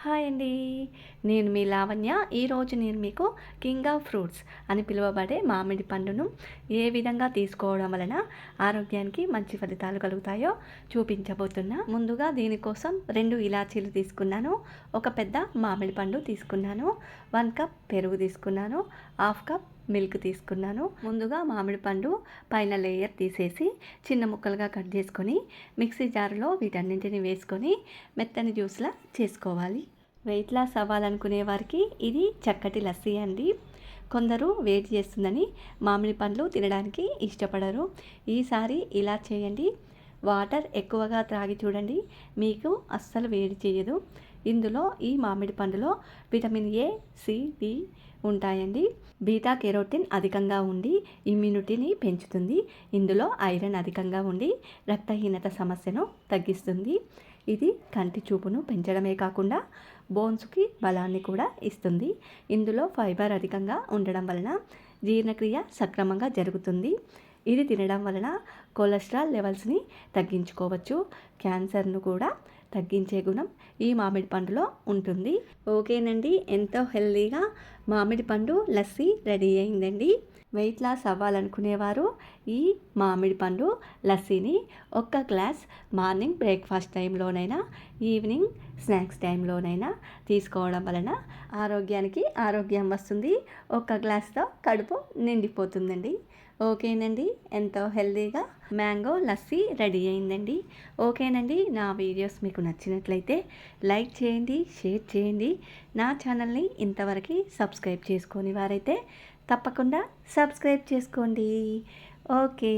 Hi అండి. నేను మీ లావణ్య. ఈరోజు నేను మీకు కింగ్ ఆఫ్ ఫ్రూట్స్ అని పిలువబడే మామిడి పండును ఏ విధంగా తీసుకోవడం వలన ఆరోగ్యానికి మంచి ఫలితాలు కలుగుతాయో చూపించబోతున్నా. ముందుగా దీనికోసం రెండు ఇలాచీలు తీసుకున్నాను. ఒక పెద్ద మామిడి పండు తీసుకున్నాను. వన్ కప్ పెరుగు తీసుకున్నాను. హాఫ్ కప్ మిల్క్ తీసుకున్నాను. ముందుగా మామిడి పండు పైన లేయర్ తీసేసి చిన్న ముక్కలుగా కట్ చేసుకొని మిక్సీ జార్లో వీటన్నింటిని వేసుకొని మెత్తని జ్యూస్లా చేసుకోవాలి. వెయిట్ లాస్ అవ్వాలనుకునే వారికి ఇది చక్కటి లస్సీ అండి. కొందరు వేడి చేస్తుందని మామిడి పండ్లు తినడానికి ఇష్టపడరు. ఈసారి ఇలా చేయండి. వాటర్ ఎక్కువగా త్రాగి చూడండి. మీకు అస్సలు వేడి చేయదు. ఇందులో ఈ మామిడి పండులో విటమిన్ ఏ సిడి ఉంటాయండి. బీటా కెరోటిన్ అధికంగా ఉండి ఇమ్యూనిటీని పెంచుతుంది. ఇందులో ఐరన్ అధికంగా ఉండి రక్తహీనత సమస్యను తగ్గిస్తుంది. ఇది కంటి చూపును పెంచడమే కాకుండా బోన్స్కి బలాన్ని కూడా ఇస్తుంది. ఇందులో ఫైబర్ అధికంగా ఉండడం వలన జీర్ణక్రియ సక్రమంగా జరుగుతుంది. ఇది తినడం వలన కొలెస్ట్రాల్ లెవెల్స్ని తగ్గించుకోవచ్చు. క్యాన్సర్ను కూడా తగ్గించే గుణం ఈ మామిడి పండులో ఉంటుంది. ఓకేనండి ఎంతో హెల్దీగా మామిడి పండు లస్సీ రెడీ అయిందండి. వెయిట్ లాస్ అవ్వాలనుకునేవారు ఈ మామిడి పండు లస్సీని ఒక్క గ్లాస్ మార్నింగ్ బ్రేక్ఫాస్ట్ టైంలోనైనా ఈవినింగ్ స్నాక్స్ టైంలోనైనా తీసుకోవడం వలన ఆరోగ్యానికి ఆరోగ్యం వస్తుంది. ఒక్క గ్లాస్తో కడుపు నిండిపోతుందండి. ఓకేనండి ఎంతో హెల్దీగా మ్యాంగో లస్సీ రెడీ అయిందండి. ఓకేనండి నా వీడియోస్ మీకు నచ్చినట్లయితే లైక్ చేయండి షేర్ చేయండి. నా ఛానల్ని ఇంతవరకు సబ్స్క్రైబ్ చేసుకొని వారైతే తప్పకుండా సబ్స్క్రైబ్ చేసుకోండి. ఓకే.